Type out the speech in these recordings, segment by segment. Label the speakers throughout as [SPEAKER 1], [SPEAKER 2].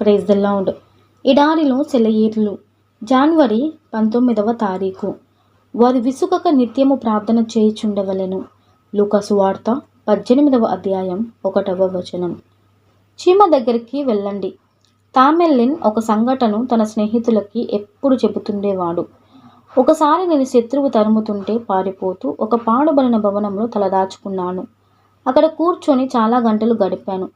[SPEAKER 1] Praise the lord ఇడారిలో సెలయేర్లు. జనవరి పంతొమ్మిదవ తారీఖు. వారి విసుకక నిత్యము ప్రార్థన చేయుచుండవలెను. లూకసు వార్త పద్దెనిమిదవ అధ్యాయం ఒకటవ వచనం. చీమ దగ్గరికి వెళ్ళండి. తామెల్లిన్ ఒక సంఘటన తన స్నేహితులకి ఎప్పుడు చెబుతుండేవాడు. ఒకసారి నేను శత్రువు తరుముతుంటే పారిపోతూ ఒక పాడుబడిన భవనంలో తలదాచుకున్నాను. అక్కడ కూర్చొని చాలా గంటలు గడిపాను.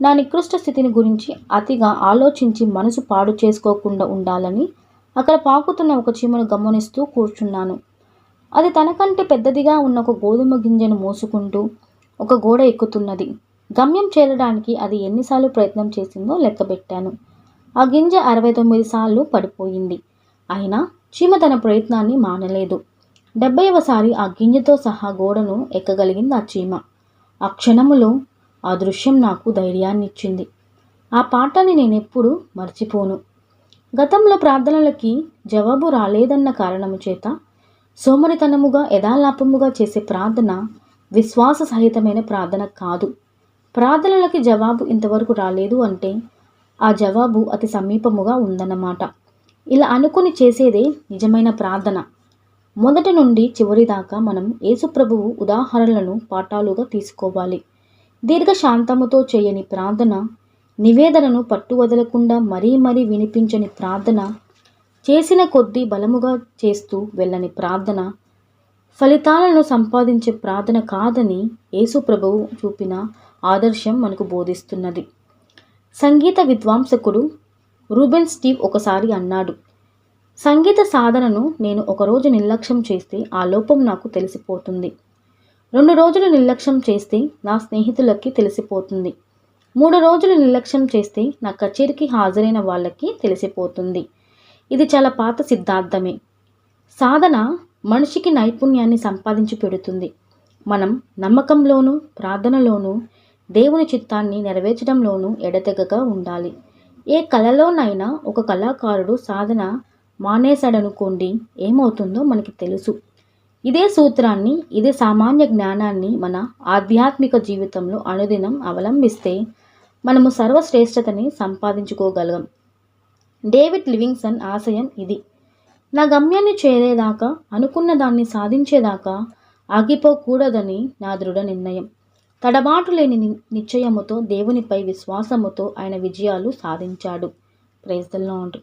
[SPEAKER 1] నా నికృష్ట స్థితిని గురించి అతిగా ఆలోచించి మనసు పాడు చేసుకోకుండా ఉండాలని అక్కడ పాకుతున్న ఒక చీమను గమనిస్తూ కూర్చున్నాను. అది తనకంటే పెద్దదిగా ఉన్న ఒక గోధుమ గింజను మోసుకుంటూ ఒక గోడ ఎక్కుతున్నది. గమ్యం చేరడానికి అది ఎన్నిసార్లు ప్రయత్నం చేసిందో లెక్కబెట్టాను. ఆ గింజ అరవై తొమ్మిది సార్లు పడిపోయింది. అయినా చీమ తన ప్రయత్నాన్ని మానలేదు. డెబ్బైవసారి ఆ గింజతో సహా గోడను ఎక్కగలిగింది ఆ చీమ. ఆ క్షణములో ఆ దృశ్యం నాకు ధైర్యాన్ని ఇచ్చింది ఆ పాఠాన్ని నేనెప్పుడు మర్చిపోను. గతంలో ప్రార్థనలకి జవాబు రాలేదన్న కారణము చేత సోమరితనముగా యథాలాపముగా చేసే ప్రార్థన విశ్వాస సహితమైన ప్రార్థన కాదు. ప్రార్థనలకి జవాబు ఇంతవరకు రాలేదు అంటే ఆ జవాబు అతి సమీపముగా ఉందన్నమాట. ఇలా అనుకుని చేసేదే నిజమైన ప్రార్థన. మొదటి నుండి చివరి దాకా మనం యేసుప్రభువు ఉదాహరణలను పాఠాలుగా తీసుకోవాలి. దీర్ఘశాంతముతో చేయని ప్రార్థన నివేదనను పట్టువదలకుండా మరీ మరీ వినిపించని ప్రార్థన చేసిన కొద్దీ బలముగా చేస్తూ వెళ్ళని ప్రార్థన ఫలితాలను సంపాదించే ప్రార్థన కాదని యేసు ప్రభువు చూపిన ఆదర్శం మనకు బోధిస్తున్నది. సంగీత విద్వాంసకుడు రూబెన్ స్టీవ్ ఒకసారి అన్నాడు సంగీత సాధనను నేను ఒకరోజు నిర్లక్ష్యం చేస్తే ఆ లోపం నాకు తెలిసిపోతుంది. రెండు రోజులు నిర్లక్ష్యం చేస్తే నా స్నేహితులకి తెలిసిపోతుంది. మూడు రోజులు నిర్లక్ష్యం చేస్తే నా కచేరీకి హాజరైన వాళ్ళకి తెలిసిపోతుంది. ఇది చాలా పాత సిద్ధార్థమే సాధన మనిషికి నైపుణ్యాన్ని సంపాదించి పెడుతుంది. మనం నమ్మకంలోనూ ప్రార్థనలోనూ దేవుని చిత్తాన్ని నెరవేర్చడంలోనూ ఎడతెగగా ఉండాలి. ఏ కళలోనైనా ఒక కళాకారుడు సాధన మానేశాడనుకోండి ఏమవుతుందో మనకి తెలుసు. ఇదే సూత్రాన్ని ఇదే సామాన్య జ్ఞానాన్ని మన ఆధ్యాత్మిక జీవితంలో అనుదినం అవలంబిస్తే మనము సర్వశ్రేష్టతని సంపాదించుకోగలం డేవిడ్ లివింగ్సన్ ఆశయం ఇది. నా గమ్యాన్ని చేరేదాకా అనుకున్న దాన్ని సాధించేదాకా ఆగిపోకూడదని నా దృఢ నిర్ణయం. తడబాటు లేని ని- నిశ్చయముతో దేవునిపై విశ్వాసముతో ఆయన విజయాలు సాధించాడు. Praise the land